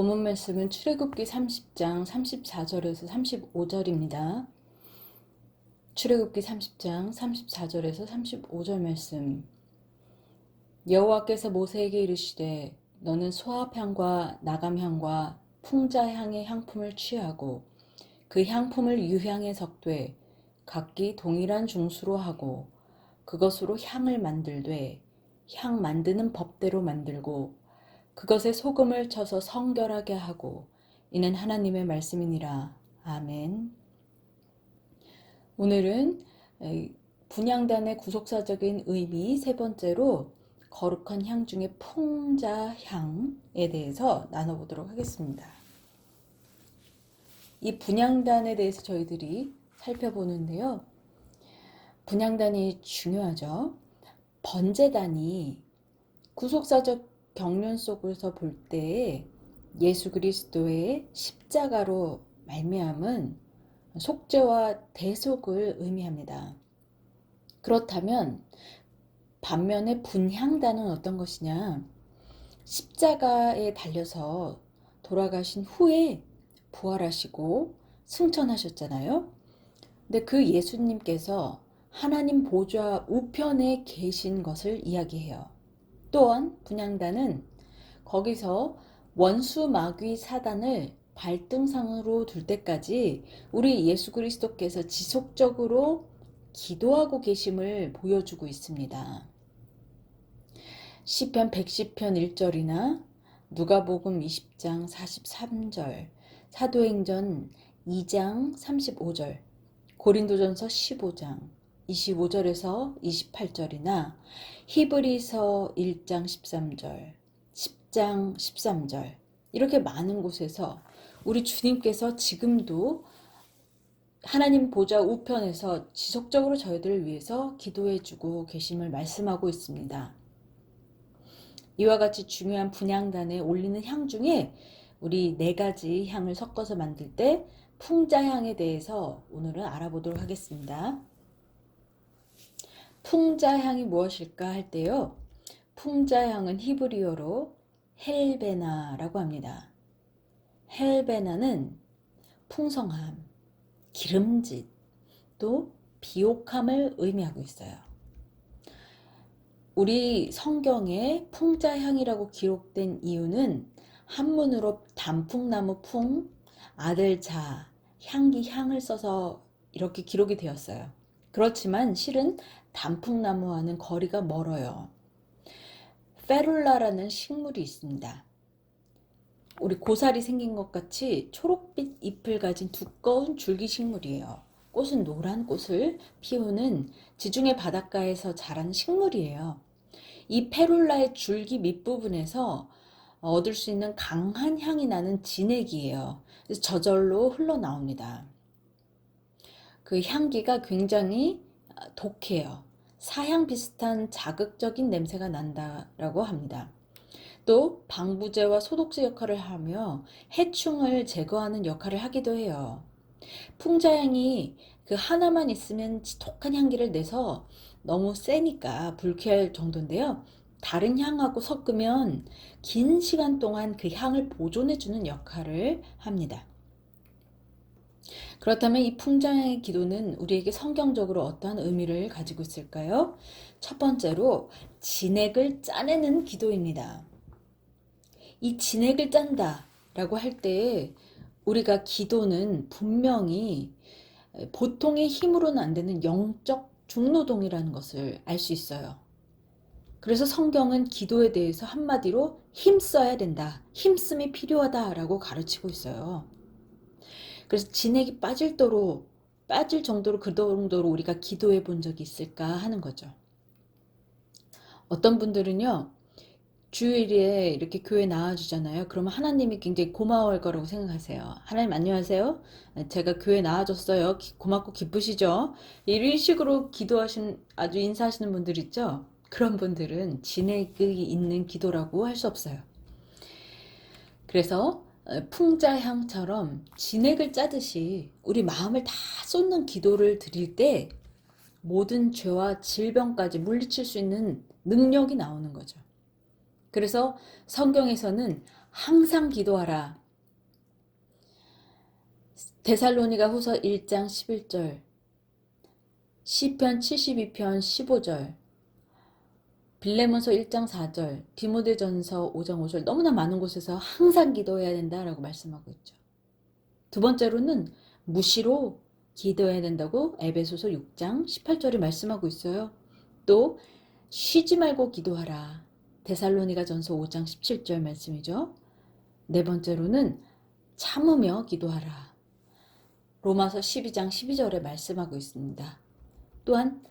본문 말씀은 출애굽기 30장 34절에서 35절입니다. 출애굽기 30장 34절에서 35절 말씀. 여호와께서 모세에게 이르시되 너는 소합향과 나감향과 풍자향의 향품을 취하고 그 향품을 유향에 섞되 각기 동일한 중수로 하고 그것으로 향을 만들되 향 만드는 법대로 만들고 그것에 소금을 쳐서 성결하게 하고 이는 하나님의 말씀이니라. 아멘. 오늘은 분양단의 구속사적인 의미 세 번째로 거룩한 향 중에 풍자 향에 대해서 나눠보도록 하겠습니다. 이 분양단에 대해서 저희들이 살펴보는데요. 분양단이 중요하죠. 번제단이 구속사적 경륜 속에서 볼때 예수 그리스도의 십자가로 말미암은 속죄와 대속을 의미합니다. 그렇다면 반면에 분향단은 어떤 것이냐? 십자가에 달려서 돌아가신 후에 부활하시고 승천하셨잖아요. 근데 그 예수님께서 하나님 보좌 우편에 계신 것을 이야기해요. 또한 분양단은 거기서 원수 마귀 사단을 발등상으로 둘 때까지 우리 예수 그리스도께서 지속적으로 기도하고 계심을 보여주고 있습니다. 시편 110편 1절이나 누가복음 20장 43절, 사도행전 2장 35절, 고린도전서 15장 25절에서 28절이나 히브리서 1장 13절, 10장 13절 이렇게 많은 곳에서 우리 주님께서 지금도 하나님 보좌 우편에서 지속적으로 저희들을 위해서 기도해 주고 계심을 말씀하고 있습니다. 이와 같이 중요한 분향단에 올리는 향 중에 우리 네 가지 향을 섞어서 만들 때 풍자향에 대해서 오늘은 알아보도록 하겠습니다. 풍자향이 무엇일까 할 때요. 풍자향은 히브리어로 헬베나라고 합니다. 헬베나는 풍성함, 기름짓, 또 비옥함을 의미하고 있어요. 우리 성경에 풍자향이라고 기록된 이유는 한문으로 단풍나무 풍, 아들 자, 향기 향을 써서 이렇게 기록이 되었어요. 그렇지만 실은 단풍나무와는 거리가 멀어요. 페룰라라는 식물이 있습니다. 우리 고사리 생긴 것 같이 초록빛 잎을 가진 두꺼운 줄기 식물이에요. 꽃은 노란 꽃을 피우는 지중해 바닷가에서 자라는 식물이에요. 이 페룰라의 줄기 밑부분에서 얻을 수 있는 강한 향이 나는 진액이에요. 그래서 저절로 흘러나옵니다. 그 향기가 굉장히 독해요. 사향 비슷한 자극적인 냄새가 난다라고 합니다. 또 방부제와 소독제 역할을 하며 해충을 제거하는 역할을 하기도 해요. 풍자향이 그 하나만 있으면 지독한 향기를 내서 너무 세니까 불쾌할 정도인데요. 다른 향하고 섞으면 긴 시간 동안 그 향을 보존해주는 역할을 합니다. 그렇다면 이 풍자향의 기도는 우리에게 성경적으로 어떠한 의미를 가지고 있을까요? 첫 번째로 진액을 짜내는 기도입니다. 이 진액을 짠다 라고 할 때 우리가 기도는 분명히 보통의 힘으로는 안 되는 영적 중노동이라는 것을 알 수 있어요. 그래서 성경은 기도에 대해서 한마디로 힘써야 된다. 힘씀이 필요하다라고 가르치고 있어요. 그래서 진액이 빠질 도로 빠질 정도로 그 정도로 우리가 기도해 본 적이 있을까 하는 거죠. 어떤 분들은요. 주일에 이렇게 교회 나와주잖아요. 그러면 하나님이 굉장히 고마워할 거라고 생각하세요. 하나님 안녕하세요. 제가 교회 나와줬어요. 고맙고 기쁘시죠? 이런 식으로 기도하신 아주 인사하시는 분들 있죠? 그런 분들은 진액이 있는 기도라고 할 수 없어요. 그래서 풍자향처럼 진액을 짜듯이 우리 마음을 다 쏟는 기도를 드릴 때 모든 죄와 질병까지 물리칠 수 있는 능력이 나오는 거죠. 그래서 성경에서는 항상 기도하라. 데살로니가 후서 1장 11절, 시편 72편 15절, 빌레몬서 1장 4절, 디모데전서 5장 5절 너무나 많은 곳에서 항상 기도해야 된다라고 말씀하고 있죠. 두 번째로는 무시로 기도해야 된다고 에베소서 6장 18절에 말씀하고 있어요. 또 쉬지 말고 기도하라. 데살로니가 전서 5장 17절 말씀이죠. 네 번째로는 참으며 기도하라. 로마서 12장 12절에 말씀하고 있습니다. 또한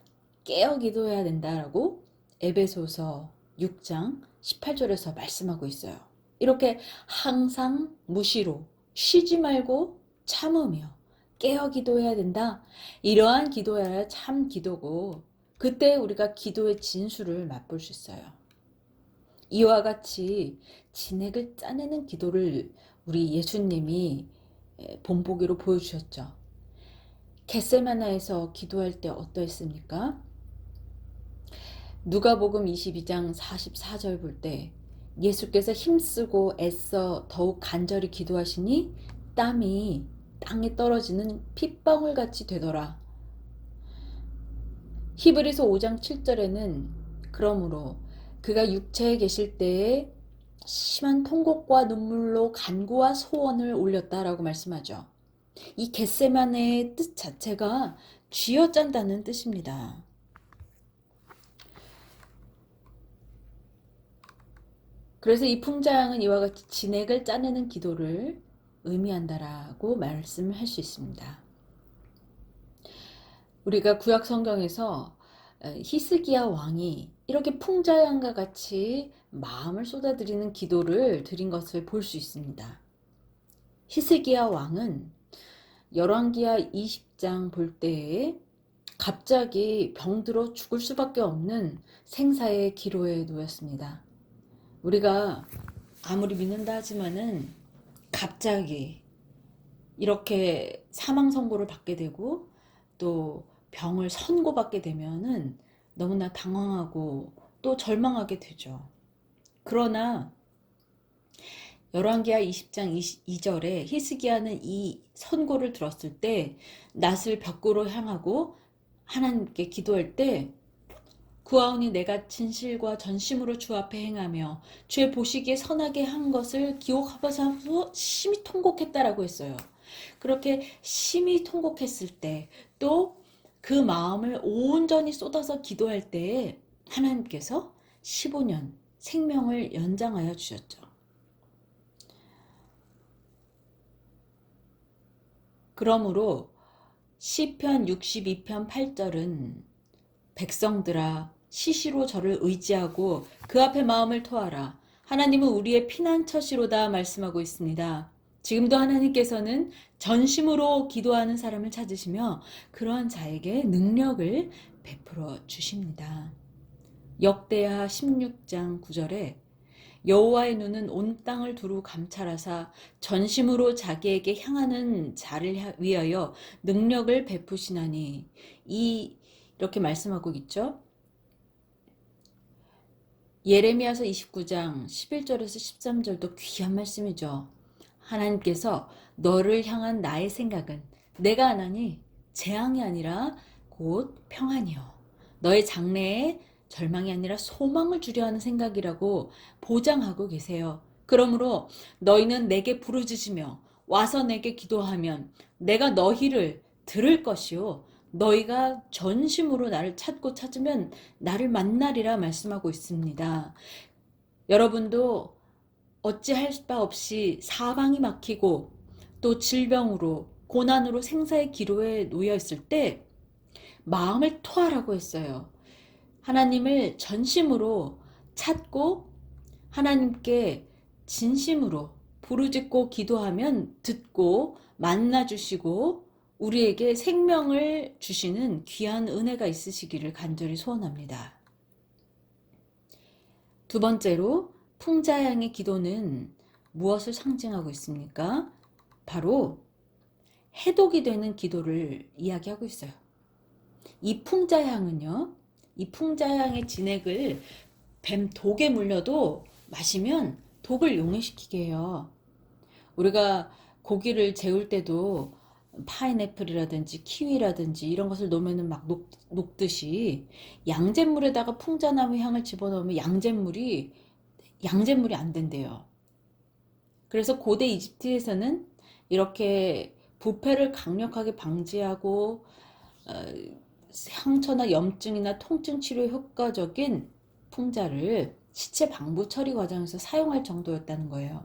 깨어 기도해야 된다라고 에베소서 6장 18절에서 말씀하고 있어요. 이렇게 항상 무시로 쉬지 말고 참으며 깨어 기도해야 된다. 이러한 기도야 참 기도고 그때 우리가 기도의 진수를 맛볼 수 있어요. 이와 같이 진액을 짜내는 기도를 우리 예수님이 본보기로 보여주셨죠. 겟세마나에서 기도할 때 어떠했습니까? 누가복음 22장 44절 볼 때 예수께서 힘쓰고 애써 더욱 간절히 기도하시니 땀이 땅에 떨어지는 핏방울 같이 되더라. 히브리서 5장 7절에는 그러므로 그가 육체에 계실 때에 심한 통곡과 눈물로 간구와 소원을 올렸다라고 말씀하죠. 이 겟세만의 뜻 자체가 쥐어짠다는 뜻입니다. 그래서 이 풍자양은 이와 같이 진액을 짜내는 기도를 의미한다라고 말씀을 할 수 있습니다. 우리가 구약 성경에서 히스기야 왕이 이렇게 풍자양과 같이 마음을 쏟아드리는 기도를 드린 것을 볼 수 있습니다. 히스기야 왕은 열왕기야 20장 볼 때에 갑자기 병들어 죽을 수밖에 없는 생사의 기로에 놓였습니다. 우리가 아무리 믿는다 하지만은 갑자기 이렇게 사망 선고를 받게 되고 또 병을 선고받게 되면은 너무나 당황하고 또 절망하게 되죠. 그러나 열왕기하 20장 22절에 히스기야는 이 선고를 들었을 때 낫을 벽으로 향하고 하나님께 기도할 때 구하오니 내가 진실과 전심으로 주 앞에 행하며 주의 보시기에 선하게 한 것을 기억하면서 심히 통곡했다라고 했어요. 그렇게 심히 통곡했을 때 또 그 마음을 온전히 쏟아서 기도할 때에 하나님께서 15년 생명을 연장하여 주셨죠. 그러므로 시편 62편 8절은 백성들아 시시로 저를 의지하고 그 앞에 마음을 토하라. 하나님은 우리의 피난처시로다 말씀하고 있습니다. 지금도 하나님께서는 전심으로 기도하는 사람을 찾으시며 그러한 자에게 능력을 베풀어 주십니다. 역대하 16장 9절에 여호와의 눈은 온 땅을 두루 감찰하사 전심으로 자기에게 향하는 자를 위하여 능력을 베푸시나니 이 이렇게 말씀하고 있죠. 예레미야서 29장 11절에서 13절도 귀한 말씀이죠. 하나님께서 너를 향한 나의 생각은 내가 하나니 재앙이 아니라 곧 평안이요. 너의 장래에 절망이 아니라 소망을 주려 하는 생각이라고 보장하고 계세요. 그러므로 너희는 내게 부르짖으며 와서 내게 기도하면 내가 너희를 들을 것이요. 너희가 전심으로 나를 찾고 찾으면 나를 만나리라 말씀하고 있습니다. 여러분도 어찌할 바 없이 사방이 막히고 또 질병으로 고난으로 생사의 기로에 놓여 있을 때 마음을 토하라고 했어요. 하나님을 전심으로 찾고 하나님께 진심으로 부르짖고 기도하면 듣고 만나 주시고 우리에게 생명을 주시는 귀한 은혜가 있으시기를 간절히 소원합니다. 두 번째로 풍자양의 기도는 무엇을 상징하고 있습니까? 바로 해독이 되는 기도를 이야기하고 있어요. 이 풍자향은요, 이 풍자향의 진액을 뱀 독에 물려도 마시면 독을 용해시키게 해요. 우리가 고기를 재울 때도 파인애플이라든지 키위라든지 이런 것을 넣으면 막 녹, 녹듯이 양잿물에다가 풍자나무 향을 집어넣으면 양잿물이 양잿물이 안 된대요. 그래서 고대 이집트에서는 이렇게 부패를 강력하게 방지하고 어, 상처나 염증이나 통증 치료에 효과적인 풍자를 시체 방부 처리 과정에서 사용할 정도였다는 거예요.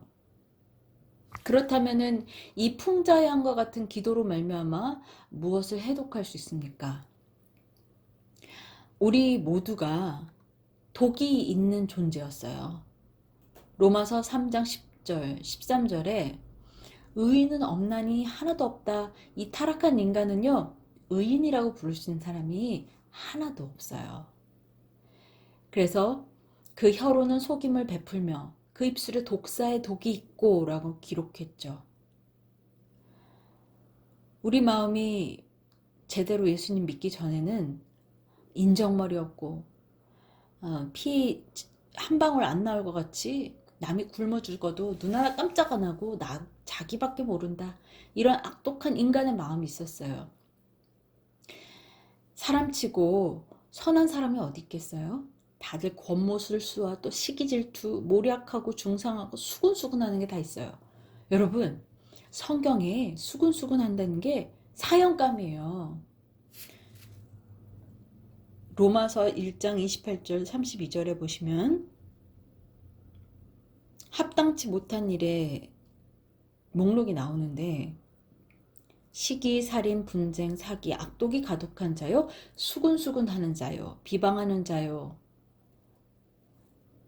그렇다면은 이 풍자향과 같은 기도로 말미암아 무엇을 해독할 수 있습니까? 우리 모두가 독이 있는 존재였어요. 로마서 3장 10절, 13절에 의인은 없나니 하나도 없다. 이 타락한 인간은요, 의인이라고 부를 수 있는 사람이 하나도 없어요. 그래서 그 혀로는 속임을 베풀며 그 입술에 독사의 독이 있고 라고 기록했죠. 우리 마음이 제대로 예수님 믿기 전에는 인정머리였고 어, 피한 방울 안 나올 것 같이 남이 굶어 죽어도 눈 하나 깜짝 안 하고 나 자기밖에 모른다 이런 악독한 인간의 마음이 있었어요. 사람치고 선한 사람이 어디 있겠어요? 다들 권모술수와 또 시기질투, 모략하고 중상하고 수근수근하는 게 다 있어요. 여러분, 성경에 수근수근한다는 게 사형감이에요. 로마서 1장 28절 32절에 보시면 합당치 못한 일에 목록이 나오는데 시기, 살인, 분쟁, 사기, 악독이 가득한 자요, 수근수근하는 자요, 비방하는 자요.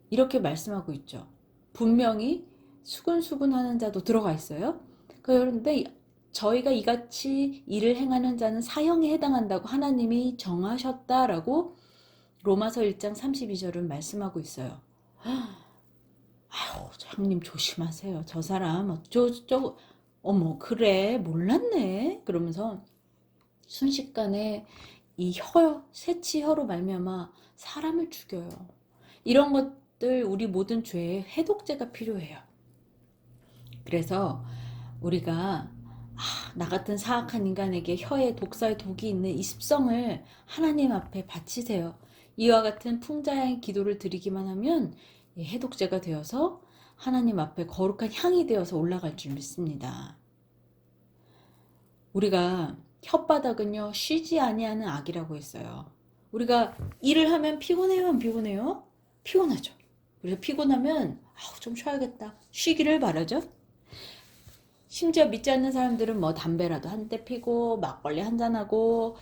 이렇게 말씀하고 있죠. 분명히 수근수근 하는 자도 들어가 있어요. 그런데 저희가 이같이 일을 행하는 자는 사형에 해당한다고 하나님이 정하셨다라고 로마서 1장 32절은 말씀하고 있어요. 아유, 장님 조심하세요. 저 사람 어쩌고 어머 그래 몰랐네 그러면서 순식간에 이 혀, 새치 혀로 말미암아 사람을 죽여요. 이런 것 들 우리 모든 죄에 해독제가 필요해요. 그래서 우리가 아, 나 같은 사악한 인간에게 혀에 독사의 독이 있는 이 습성을 하나님 앞에 바치세요. 이와 같은 풍자의 기도를 드리기만 하면 해독제가 되어서 하나님 앞에 거룩한 향이 되어서 올라갈 줄 믿습니다. 우리가 혓바닥은요 쉬지 아니하는 악이라고 했어요. 우리가 일을 하면 피곤해요, 안 피곤해요? 피곤하죠. 그래서 피곤하면 아우 좀 쉬어야겠다. 쉬기를 바라죠. 심지어 믿지 않는 사람들은 뭐 담배라도 한 대 피고 막걸리 한 잔 하고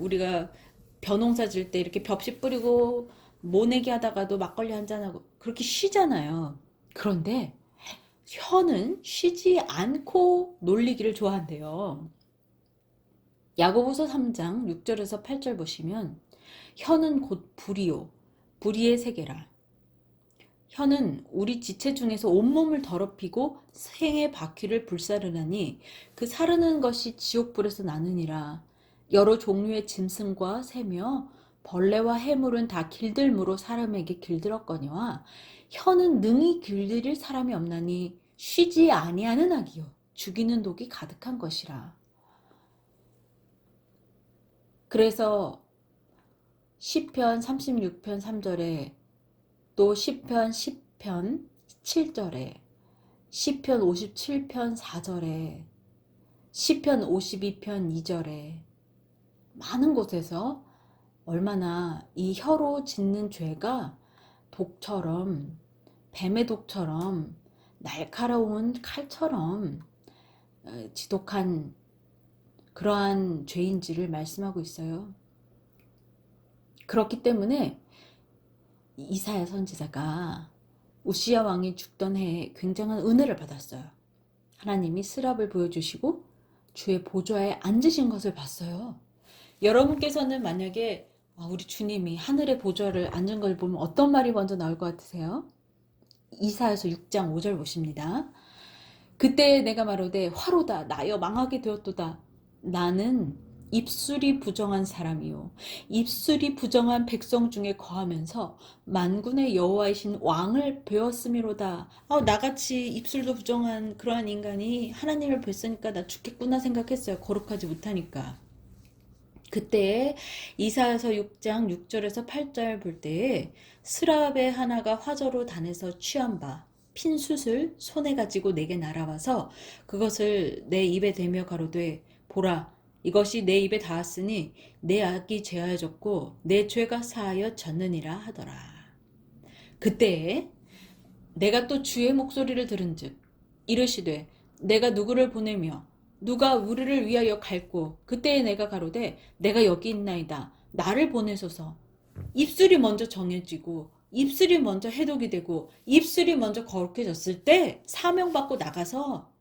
우리가 벼농사 질 때 이렇게 벽시 뿌리고 모내기 하다가도 막걸리 한 잔 하고 그렇게 쉬잖아요. 그런데 혀는 쉬지 않고 놀리기를 좋아한대요. 야고보서 3장 6절에서 8절 보시면 혀는 곧 불이요 불의의 세계라. 혀는 우리 지체 중에서 온몸을 더럽히고 생의 바퀴를 불사르나니 그 사르는 것이 지옥불에서 나느니라. 여러 종류의 짐승과 새며 벌레와 해물은 다 길들무로 사람에게 길들었거니와 혀는 능히 길들일 사람이 없나니 쉬지 아니하는 악이요 죽이는 독이 가득한 것이라. 그래서 시편 36편 3절에 또 시편 10편 7절에 시편 57편 4절에 시편 52편 2절에 많은 곳에서 얼마나 이 혀로 짓는 죄가 독처럼 뱀의 독처럼 날카로운 칼처럼 어, 지독한 그러한 죄인지를 말씀하고 있어요. 그렇기 때문에 이사야 선지자가 우시야 왕이 죽던 해에 굉장한 은혜를 받았어요. 하나님이 스랍을 보여주시고 주의 보좌에 앉으신 것을 봤어요. 여러분께서는 만약에 아, 우리 주님이 하늘의 보좌를 앉은 걸 보면 어떤 말이 먼저 나올 것 같으세요? 이사야서 6장 5절 보십니다. 그때 내가 말하되 화로다 나여 망하게 되었도다 나는 입술이 부정한 사람이요 입술이 부정한 백성 중에 거하면서 만군의 여호와이신 왕을 배웠음이로다. 아, 나같이 입술도 부정한 그러한 인간이 하나님을 뵀으니까 나 죽겠구나 생각했어요. 거룩하지 못하니까. 그때 이사야서 6장 6절에서 8절 볼 때에 스랍의 하나가 화저로 단에서 취한 바 핀 숯을 손에 가지고 내게 날아와서 그것을 내 입에 대며 가로되 보라 이것이 내 입에 닿았으니 내 악이 죄하였고 내 죄가 사하여 졌느니라 하더라. 그때에 내가 또 주의 목소리를 들은즉 이르시되 내가 누구를 보내며 누가 우리를 위하여 갈고 그때에 내가 가로되 내가 여기 있나이다 나를 보내소서 입술이 먼저 정해지고 입술이 먼저 해독이 되고 입술이 먼저 거룩해졌을 때 사명받고 나가서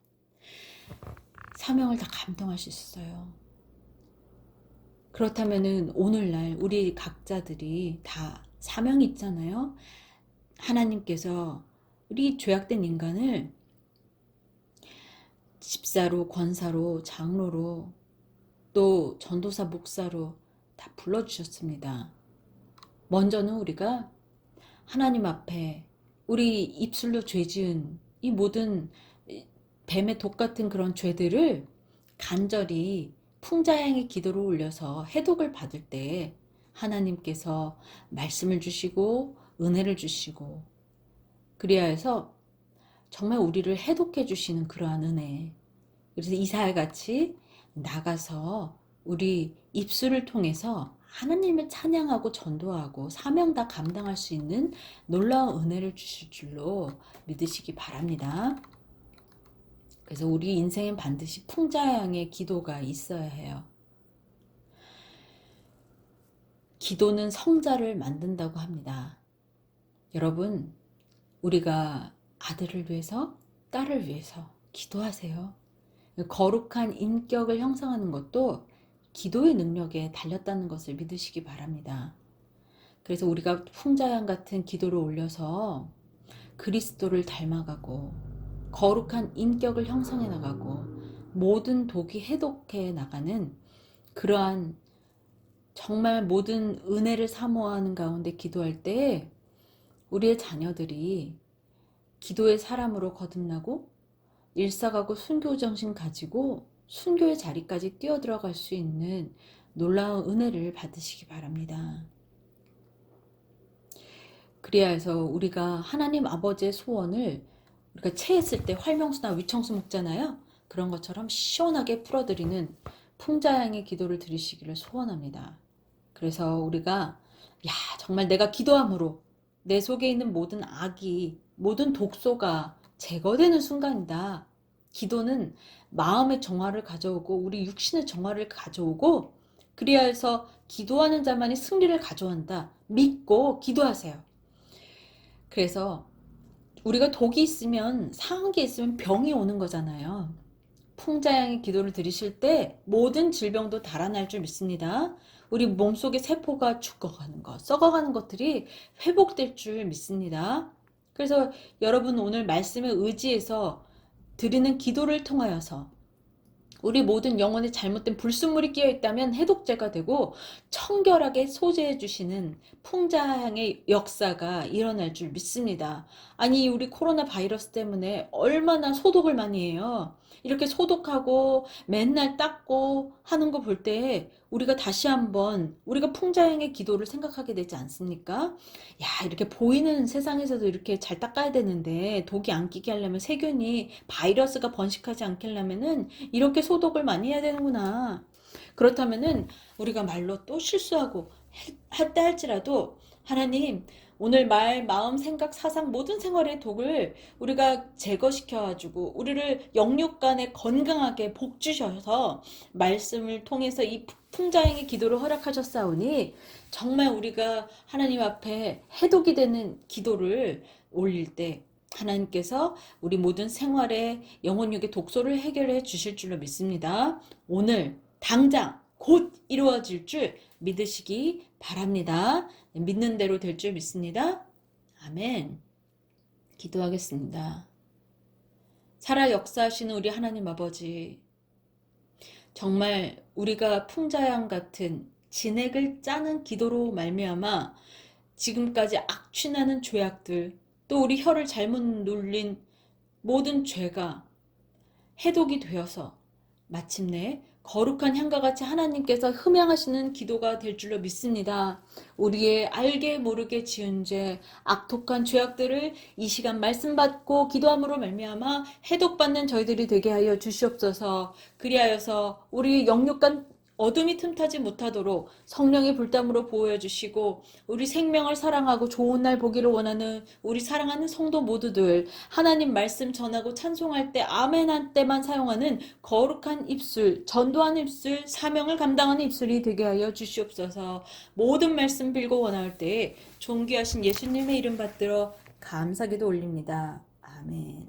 사명을 다 감당할 수 있어요. 그렇다면은 오늘날 우리 각자들이 다 사명이 있잖아요. 하나님께서 우리 죄악된 인간을 집사로, 권사로, 장로로, 또 전도사, 목사로 다 불러주셨습니다. 먼저는 우리가 하나님 앞에 우리 입술로 죄 지은 이 모든 뱀의 독 같은 그런 죄들을 간절히 풍자양의 기도를 올려서 해독을 받을 때 하나님께서 말씀을 주시고 은혜를 주시고 그리하 해서 정말 우리를 해독해 주시는 그러한 은혜. 그래서 이사야 같이 나가서 우리 입술을 통해서 하나님을 찬양하고 전도하고 사명 다 감당할 수 있는 놀라운 은혜를 주실 줄로 믿으시기 바랍니다. 그래서 우리 인생엔 반드시 풍자양의 기도가 있어야 해요. 기도는 성자를 만든다고 합니다. 여러분, 우리가 아들을 위해서, 딸을 위해서 기도하세요. 거룩한 인격을 형성하는 것도 기도의 능력에 달렸다는 것을 믿으시기 바랍니다. 그래서 우리가 풍자양 같은 기도를 올려서 그리스도를 닮아가고 거룩한 인격을 형성해 나가고 모든 독이 해독해 나가는 그러한 정말 모든 은혜를 사모하는 가운데 기도할 때 우리의 자녀들이 기도의 사람으로 거듭나고 일사가고 순교 정신 가지고 순교의 자리까지 뛰어들어갈 수 있는 놀라운 은혜를 받으시기 바랍니다. 해서 우리가 하나님 아버지의 소원을 우리가 체했을 때 활명수나 위청수 먹잖아요. 그런 것처럼 시원하게 풀어드리는 풍자양의 기도를 드리시기를 소원합니다. 그래서 우리가 야 정말 내가 기도함으로 내 속에 있는 모든 악이 모든 독소가 제거되는 순간이다. 기도는 마음의 정화를 가져오고 우리 육신의 정화를 가져오고 그리하 해서 기도하는 자만이 승리를 가져온다. 믿고 기도하세요. 그래서 우리가 독이 있으면 상한 게 있으면 병이 오는 거잖아요. 풍자양의 기도를 드리실 때 모든 질병도 달아날 줄 믿습니다. 우리 몸속의 세포가 죽어가는 것, 썩어가는 것들이 회복될 줄 믿습니다. 그래서 여러분 오늘 말씀에 의지해서 드리는 기도를 통하여서 우리 모든 영혼에 잘못된 불순물이 끼어 있다면 해독제가 되고 청결하게 소재해 주시는 풍자향의 역사가 일어날 줄 믿습니다. 아니 우리 코로나 바이러스 때문에 얼마나 소독을 많이 해요. 이렇게 소독하고 맨날 닦고 하는 거 볼 때 우리가 다시 한번 우리가 풍자행의 기도를 생각하게 되지 않습니까? 야 이렇게 보이는 세상에서도 이렇게 잘 닦아야 되는데 독이 안 끼게 하려면 세균이 바이러스가 번식하지 않게 하려면은 이렇게 소독을 많이 해야 되는구나. 그렇다면은 우리가 말로 또 실수하고 했다 할지라도 하나님 오늘 말, 마음, 생각, 사상 모든 생활의 독을 우리가 제거시켜가지고 우리를 영육 간에 건강하게 복 주셔서 말씀을 통해서 이 풍자행의 기도를 허락하셨사오니 정말 우리가 하나님 앞에 해독이 되는 기도를 올릴 때 하나님께서 우리 모든 생활의 영혼육의 독소를 해결해 주실 줄로 믿습니다. 오늘 당장 곧 이루어질 줄 믿으시기 바랍니다. 믿는 대로 될 줄 믿습니다. 아멘. 기도하겠습니다. 살아 역사하시는 우리 하나님 아버지, 정말 우리가 풍자양 같은 진액을 짜는 기도로 말미암아 지금까지 악취나는 죄악들 또 우리 혀를 잘못 눌린 모든 죄가 해독이 되어서 마침내 거룩한 향과 같이 하나님께서 흠양하시는 기도가 될 줄로 믿습니다. 우리의 알게 모르게 지은 죄, 악독한 죄악들을 이 시간 말씀 받고 기도함으로 말미암아 해독받는 저희들이 되게 하여 주시옵소서. 그리하여서 우리 영육간 어둠이 틈타지 못하도록 성령의 불담으로 보호해 주시고 우리 생명을 사랑하고 좋은 날 보기를 원하는 우리 사랑하는 성도 모두들 하나님 말씀 전하고 찬송할 때 아멘 할 때만 사용하는 거룩한 입술, 전도하는 입술, 사명을 감당하는 입술이 되게 하여 주시옵소서. 모든 말씀 빌고 원할 때에 존귀하신 예수님의 이름 받들어 감사기도 올립니다. 아멘.